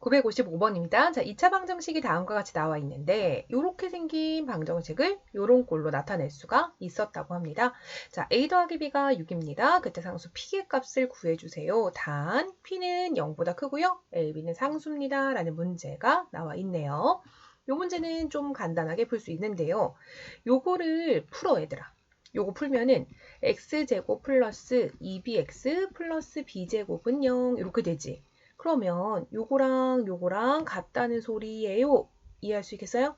955번입니다. 자, 2차 방정식이 다음과 같이 나와 있는데 이렇게 생긴 방정식을 이런 꼴로 나타낼 수가 있었다고 합니다. 자, a 더하기 b가 6입니다. 그때 상수 p의 값을 구해주세요. 단 p는 0보다 크고요. a, b는 상수입니다. 라는 문제가 나와 있네요. 이 문제는 좀 간단하게 풀 수 있는데요. 요거를 풀어 얘들아. 요거 풀면은 x제곱 플러스 2bx 플러스 b제곱은 0 이렇게 되지. 그러면 요거랑 요거랑 같다는 소리예요. 이해할 수 있겠어요?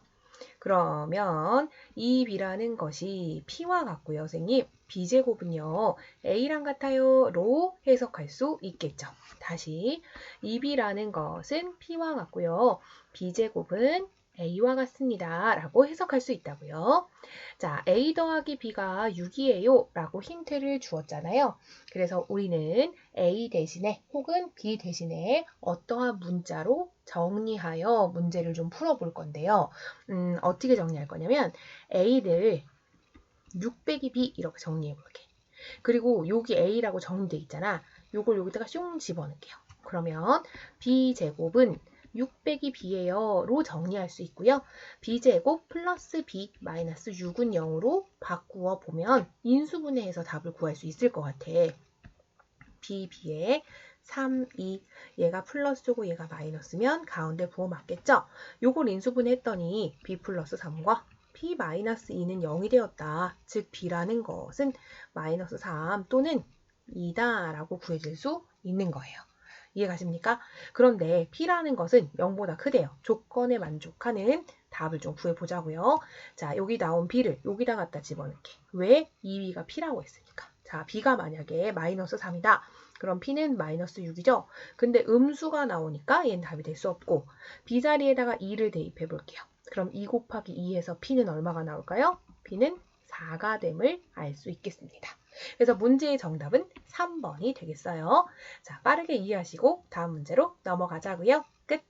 그러면 이 b라는 것이 p와 같고요. 선생님, b제곱은요. a랑 같아요. 로 해석할 수 있겠죠. 다시 이 b라는 것은 p와 같고요. b제곱은 a와 같습니다. 라고 해석할 수 있다고요. 자, a 더하기 b가 6이에요. 라고 힌트를 주었잖아요. 그래서 우리는 a 대신에 혹은 b 대신에 어떠한 문자로 정리하여 문제를 좀 풀어볼 건데요. 음, 어떻게 정리할 거냐면 a를 6 빼기 b 이렇게 정리해 볼게. 그리고 여기 a라고 정리돼 있잖아. 요걸 여기다가 슝 집어넣을게요. 그러면 b제곱은 6 빼기 b예요. 로 정리할 수 있고요. b제곱 플러스 b 마이너스 6은 0으로 바꾸어 보면 인수분해해서 답을 구할 수 있을 것 같아. b, b에 3, 2 얘가 플러스고 얘가 마이너스면 가운데 부호 맞겠죠? 요걸 인수분해 했더니 b 플러스 3과 p 마이너스 2는 0이 되었다. 즉 b라는 것은 마이너스 3 또는 2다 라고 구해질 수 있는 거예요. 이해가십니까? 그런데 P라는 것은 0보다 크대요. 조건에 만족하는 답을 좀 구해보자고요. 자, 여기 나온 B를 여기다 갖다 집어넣게. 왜? 2B가 P라고 했으니까. 자, B가 만약에 마이너스 3이다. 그럼 P는 마이너스 6이죠. 근데 음수가 나오니까 얘는 답이 될 수 없고 B 자리에다가 2를 대입해 볼게요. 그럼 2 곱하기 2에서 P는 얼마가 나올까요? P는 4가 됨을 알 수 있겠습니다. 그래서 문제의 정답은 3번이 되겠어요. 자, 빠르게 이해하시고 다음 문제로 넘어가자고요. 끝!